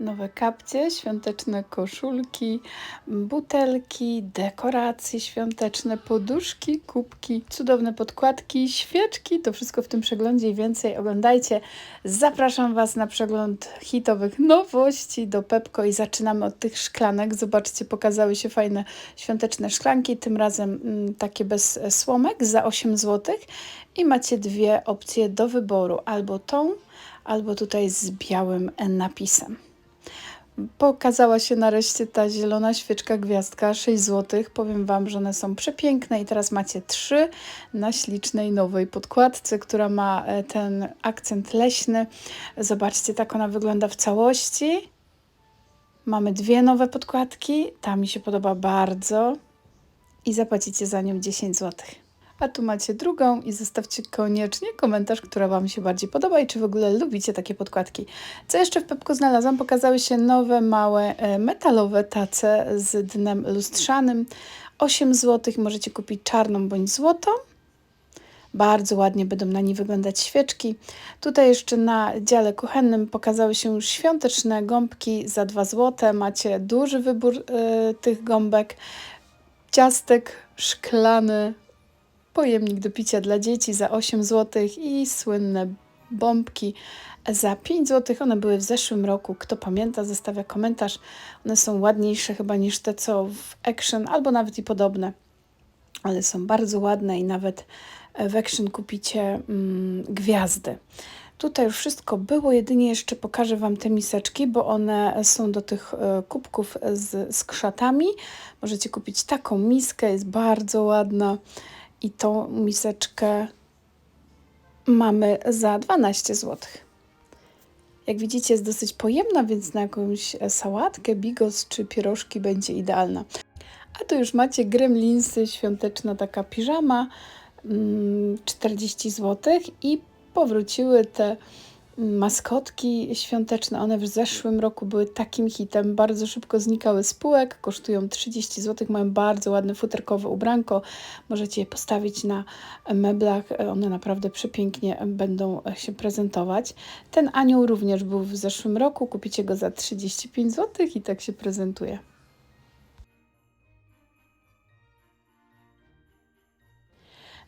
Nowe kapcie, świąteczne koszulki, butelki, dekoracje świąteczne, poduszki, kubki, cudowne podkładki, świeczki. To wszystko w tym przeglądzie i więcej oglądajcie. Zapraszam Was na przegląd hitowych nowości do Pepko i zaczynamy od tych szklanek. Zobaczcie, pokazały się fajne świąteczne szklanki, tym razem mm, takie bez słomek za 8 zł. I macie dwie opcje do wyboru, albo tą, albo tutaj z białym napisem. Pokazała się nareszcie ta zielona świeczka gwiazdka, 6 zł. Powiem Wam, że one są przepiękne i teraz macie trzy na ślicznej nowej podkładce, która ma e, ten akcent leśny. Zobaczcie, tak ona wygląda w całości. Mamy dwie nowe podkładki, ta mi się podoba bardzo i zapłacicie za nią 10 zł. A tu macie drugą i zostawcie koniecznie komentarz, która Wam się bardziej podoba i czy w ogóle lubicie takie podkładki. Co jeszcze w Pepku znalazłam? Pokazały się nowe, małe, e, metalowe tace z dnem lustrzanym. 8 zł. Możecie kupić czarną bądź złotą. Bardzo ładnie będą na niej wyglądać świeczki. Tutaj jeszcze na dziale kuchennym pokazały się już świąteczne gąbki za 2 zł. Macie duży wybór y, tych gąbek. Ciastek szklany, pojemnik do picia dla dzieci za 8 zł i słynne bombki za 5 zł. One były w zeszłym roku. Kto pamięta, zostawia komentarz. One są ładniejsze chyba niż te, co w Action, albo nawet i podobne. Ale są bardzo ładne i nawet w Action kupicie mm, gwiazdy. Tutaj już wszystko było, jedynie jeszcze pokażę Wam te miseczki, bo one są do tych e, kubków z, z krzatami. Możecie kupić taką miskę, jest bardzo ładna i tą miseczkę mamy za 12 zł. Jak widzicie jest dosyć pojemna, więc na jakąś sałatkę, bigos czy pierożki będzie idealna. A tu już macie gremlinsy, świąteczna taka piżama, 40 mm, zł i powróciły te maskotki świąteczne. One w zeszłym roku były takim hitem, bardzo szybko znikały z półek, kosztują 30 zł, mają bardzo ładne futerkowe ubranko. Możecie je postawić na meblach, one naprawdę przepięknie będą się prezentować. Ten anioł również był w zeszłym roku, kupicie go za 35 zł i tak się prezentuje.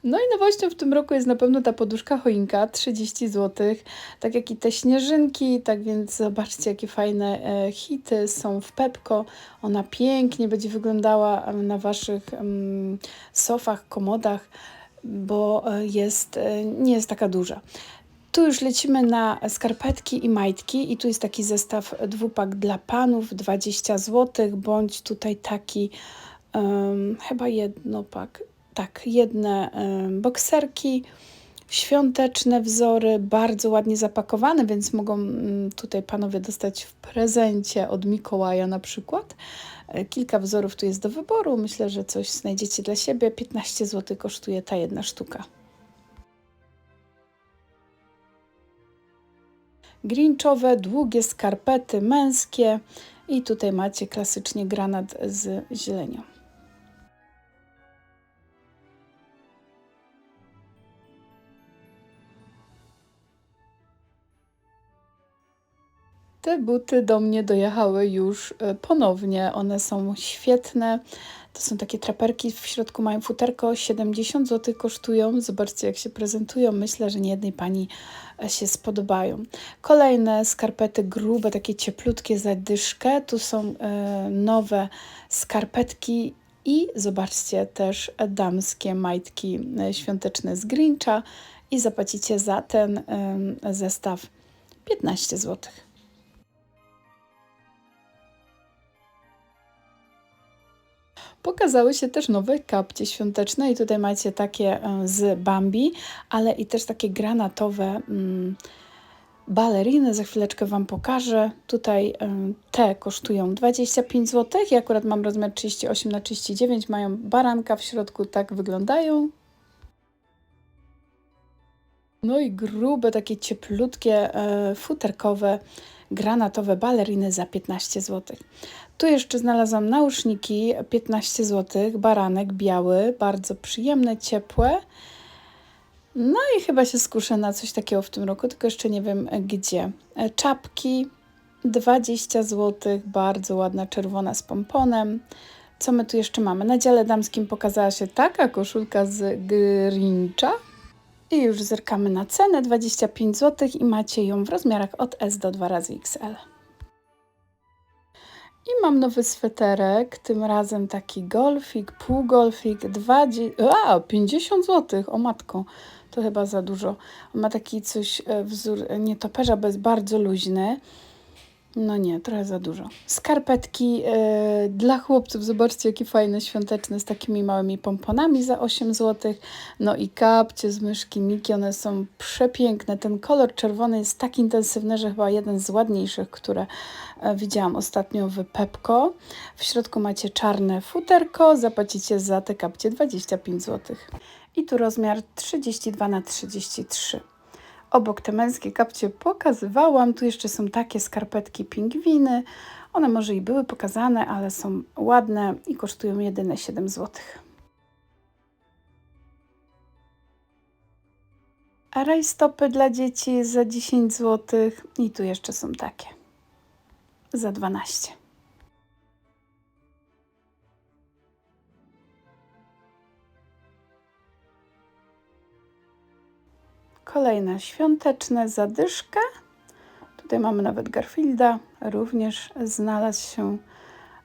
No i nowością w tym roku jest na pewno ta poduszka choinka, 30 zł, tak jak i te śnieżynki, tak więc zobaczcie jakie fajne e, hity są w Pepko. Ona pięknie będzie wyglądała na Waszych sofach, komodach, bo e, jest, e, nie jest taka duża. Tu już lecimy na skarpetki i majtki i tu jest taki zestaw dwupak dla panów, 20 zł, bądź tutaj taki um, chyba jednopak, tak, jedne bokserki, świąteczne wzory, bardzo ładnie zapakowane, więc mogą mm, tutaj panowie dostać w prezencie od Mikołaja na przykład. E, kilka wzorów tu jest do wyboru. Myślę, że coś znajdziecie dla siebie. 15 zł kosztuje ta jedna sztuka. Grinchowe, długie skarpety męskie i tutaj macie klasycznie granat z zielenią. Te buty do mnie dojechały już e, ponownie. One są świetne. To są takie traperki, w środku mają futerko, 70 zł kosztują. Zobaczcie, jak się prezentują. Myślę, że nie jednej pani e, się spodobają. Kolejne skarpety grube, takie cieplutkie za dyszkę. Tu są e, nowe skarpetki i zobaczcie też damskie majtki świąteczne z Grincha i zapłacicie za ten zestaw 15 złotych. Pokazały się też nowe kapcie świąteczne i tutaj macie takie e, z Bambi, ale i też takie granatowe mm, baleriny. Za chwileczkę Wam pokażę. Tutaj e, te kosztują 25 zł. Ja akurat mam rozmiar 38 na 39. Mają baranka w środku, tak wyglądają. No i grube, takie cieplutkie, e, futerkowe, granatowe baleriny za 15 zł. Tu jeszcze znalazłam nauszniki 15 zł, baranek biały, bardzo przyjemne, ciepłe. No i chyba się skuszę na coś takiego w tym roku, tylko jeszcze nie wiem gdzie. E, czapki 20 zł, bardzo ładna czerwona z pomponem. Co my tu jeszcze mamy? Na dziale damskim pokazała się taka koszulka z Grincha. I już zerkamy na cenę 25 zł i macie ją w rozmiarach od S do 2 razy XL. I mam nowy sweterek, tym razem taki golfik, półgolfik, 20, a, 50 zł, o matko, to chyba za dużo. Ma taki coś, e, wzór nietoperza, bo jest bardzo luźny. No nie, trochę za dużo. Skarpetki e, dla chłopców, zobaczcie jakie fajne, świąteczne, z takimi małymi pomponami za 8 zł. No i kapcie z myszki Miki, one są przepiękne. Ten kolor czerwony jest tak intensywny, że chyba jeden z ładniejszych, które e, widziałam ostatnio w Pepko. W środku macie czarne futerko, zapłacicie za te kapcie 25 zł. I tu rozmiar 32 na 33 obok te męskie kapcie pokazywałam. Tu jeszcze są takie skarpetki pingwiny. One może i były pokazane, ale są ładne i kosztują jedyne 7 zł. A rajstopy dla dzieci za 10 zł i tu jeszcze są takie za 12. Kolejne świąteczne zadyszkę. Tutaj mamy nawet Garfielda, również znalazł się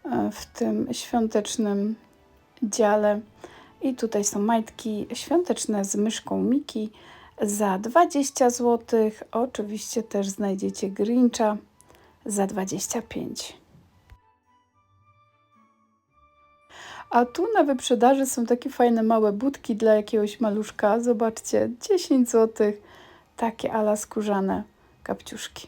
e, w tym świątecznym dziale. I tutaj są majtki świąteczne z myszką Miki za 20 zł. Oczywiście też znajdziecie Grincha za 25 A tu na wyprzedaży są takie fajne małe budki dla jakiegoś maluszka. Zobaczcie, 10 zł. Takie ala skórzane kapciuszki.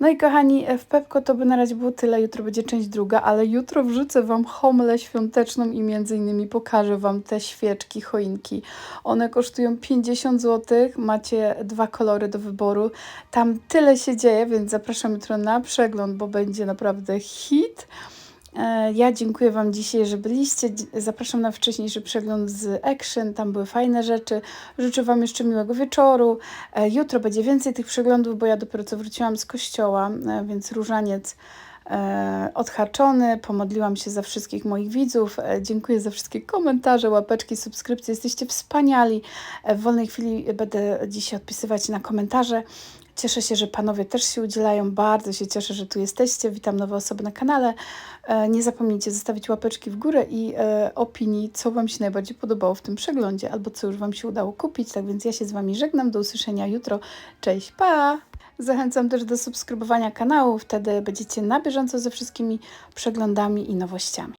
No i kochani, w Pepko to by na razie było tyle, jutro będzie część druga, ale jutro wrzucę Wam homlę świąteczną i między innymi pokażę Wam te świeczki, choinki. One kosztują 50 zł, macie dwa kolory do wyboru. Tam tyle się dzieje, więc zapraszam jutro na przegląd, bo będzie naprawdę hit. E, ja dziękuję Wam dzisiaj, że byliście. Zapraszam na wcześniejszy przegląd z Action, tam były fajne rzeczy. Życzę Wam jeszcze miłego wieczoru. E, jutro będzie więcej tych przeglądów, bo ja dopiero co wróciłam z kościoła, e, więc różaniec odhaczony. Pomodliłam się za wszystkich moich widzów. Dziękuję za wszystkie komentarze, łapeczki, subskrypcje. Jesteście wspaniali. W wolnej chwili będę dzisiaj odpisywać na komentarze. Cieszę się, że panowie też się udzielają. Bardzo się cieszę, że tu jesteście. Witam nowe osoby na kanale. E, nie zapomnijcie zostawić łapeczki w górę i e, opinii, co Wam się najbardziej podobało w tym przeglądzie, albo co już Wam się udało kupić. Tak więc ja się z Wami żegnam. Do usłyszenia jutro. Cześć, pa! Zachęcam też do subskrybowania kanału, wtedy będziecie na bieżąco ze wszystkimi przeglądami i nowościami.